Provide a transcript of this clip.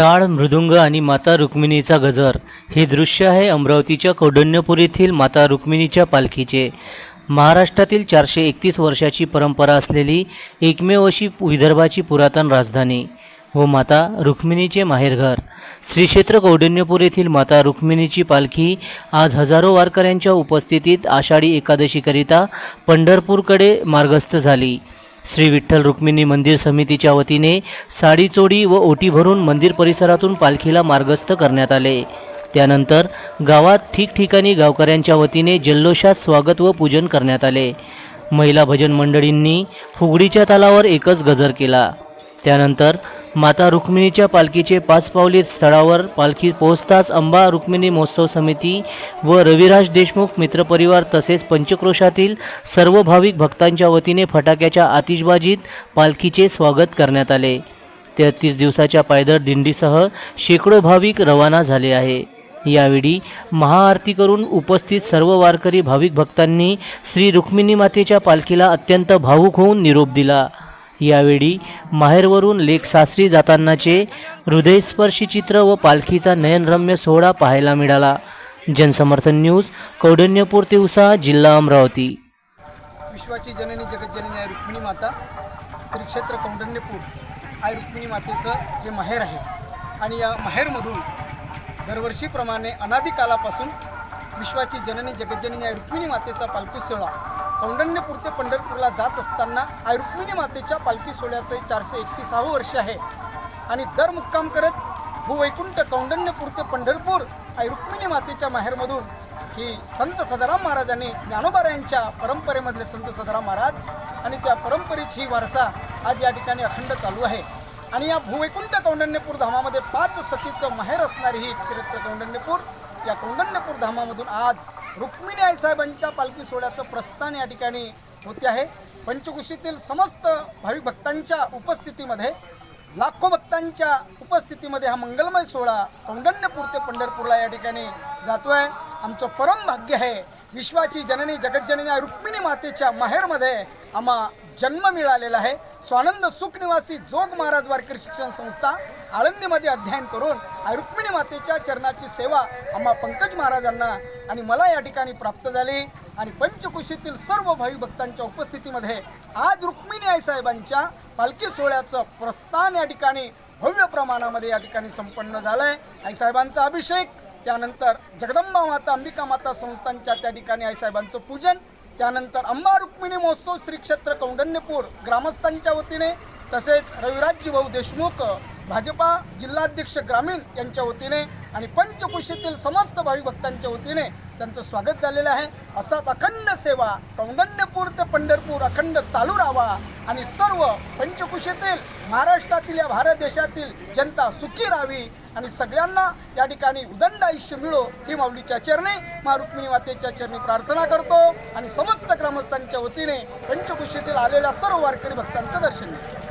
टाळ मृदुंग आणि माता रुक्मिणीचा गजर. हे दृश्य आहे अमरावतीच्या कौडण्यपूर येथील माता रुक्मिणीच्या पालखीचे. महाराष्ट्रातील चारशे एकतीस वर्षाची परंपरा असलेली एकमेव अशी विदर्भाची पुरातन राजधानी. व माता रुक्मिणीचे माहेरघर. श्री क्षेत्र कौडण्यपूर येथील माता रुक्मिणीची पालखी आज हजारो वारकऱ्यांच्या उपस्थितीत आषाढी एकादशीकरिता पंढरपूरकडे मार्गस्थ झाली. श्री विठ्ठल रुक्मिणी मंदिर समितीच्या वतीने साडीचोडी व ओटी भरून मंदिर परिसरातून पालखीला मार्गस्थ करण्यात आले. त्यानंतर गावात ठिकठिकाणी गावकऱ्यांच्या वतीने जल्लोषात स्वागत व पूजन करण्यात आले. महिला भजन मंडळींनी फुगडीच्या तालावर एकच गजर केला. त्यानंतर माता रुक्मिणीच्या पालखीचे पाच पावली स्थळावर पालखी पोहोचताच अंबा रुक्मिणी महोत्सव समिती व रविराज देशमुख मित्रपरिवार तसेच पंचक्रोशातील सर्व भाविक भक्तांच्या वतीने फटाक्याच्या आतिषबाजीत पालखीचे स्वागत करण्यात आले. तेहतीस दिवसाच्या पायदळ दिंडीसह शेकडो भाविक रवाना झाले आहे. यावेळी महाआरती करून उपस्थित सर्व वारकरी भाविक भक्तांनी श्री रुक्मिणी मातेच्या पालखीला अत्यंत भावूक होऊन निरोप दिला. यावेळी माहेरवरून लेक सासरी जातानाचे हृदयस्पर्शी चित्र व पालखीचा नयनरम्य सोहळा पाहायला मिळाला. जनसमर्थन न्यूज कौडण्यपूर तिवसा जिल्हा अमरावती. विश्वाची जननी जगज्जननी आहे रुक्मिणी माता. श्री क्षेत्र कौंडण्यपूर आहे रुक्मिणी मातेचं हे माहेर आहे. आणि या माहेरमधून दरवर्षीप्रमाणे अनादी कालापासून विश्वाची जननी जगज्जननी आहे रुक्मिणी मातेचा पालखी सोहळा कौंडण्यपूर ते पंढरपूरला जात असताना आयुक्मिणी रुक्मिणी मातेच्या पालखी सोहळ्याचं हे चारशे एकतीसावं वर्ष आहे. आणि दर मुक्काम करत भूवैकुंठ कौंडण्यपूर ते पंढरपूर आई रुक्मिणी मातेच्या माहेरमधून ही संत सदाराम महाराजांनी ज्ञानोबारायांच्या परंपरेमधले संत सदाराम महाराज आणि त्या परंपरेची वारसा आज या ठिकाणी अखंड चालू आहे. आणि या भूवैकुंठ कौंडण्यपूर धामामध्ये पाच सतीचं माहेर असणारी ही क्षेत्र कौंडण्यपूर या कौंडण्यपूर धामामधून आज रुक्मिणी आईसाहेबांच्या पालखी सोहळ्याचं प्रस्थान या ठिकाणी होते आहे. पंचकुशीतील समस्त भाविक भक्तांच्या उपस्थितीमध्ये लाखो भक्तांच्या उपस्थितीमध्ये हा मंगलमय सोहळा कौंडण्यपूर ते पंढरपूरला या ठिकाणी जातो आहे आमचं परम भाग्य आहे विश्वाची जननी जगज्जननी रुक्मिणी मातेच्या माहेरमध्ये आम्हा जन्म मिळालेला आहे. स्वानंद सुखनिवासी जोग महाराज वारकरी शिक्षण संस्था आळंदीमध्ये अध्ययन करून आई रुक्मिणी मातेच्या चरणाची सेवा आम्हा पंकज महाराजांना आणि मला या ठिकाणी प्राप्त झाली. आणि पंचकुशीतील सर्व भावी भक्तांच्या उपस्थितीमध्ये आज रुक्मिणी आई साहेबांच्या पालखी सोहळ्याचं प्रस्थान या ठिकाणी भव्य प्रमाणामध्ये या ठिकाणी संपन्न झालं आहे आईसाहेबांचा अभिषेक त्यानंतर जगदंबा माता अंबिका माता संस्थांच्या त्या ठिकाणी आईसाहेबांचं पूजन त्यानंतर अंबा रुक्मिणी महोत्सव श्री क्षेत्र कौंडण्यपूर ग्रामस्थांच्या वतीने तसेच रविराजजी भाऊ देशमुख भाजपा जिल्हाध्यक्ष ग्रामीण यांच्या वतीने आणि पंचकुशीतील समस्त भावी भक्तांच्या वतीने त्यांचं स्वागत झालेलं आहे. असाच अखंड सेवा कौंडण्यपूर ते पंढरपूर अखंड चालू राहावा आणि सर्व पंचकुशीतील महाराष्ट्रातील या भारत देशातील जनता सुखी राहावी आणि सगळ्यांना या ठिकाणी उदंड आयुष्य मिळो ही माऊलीच्या चरणी मा रुक्मिणी मातेच्या चरणी प्रार्थना करतो आणि समस्त ग्रामस्थांच्या वतीने पंचकुशीतील आलेल्या सर्व वारकरी भक्तांचं दर्शन घेतो.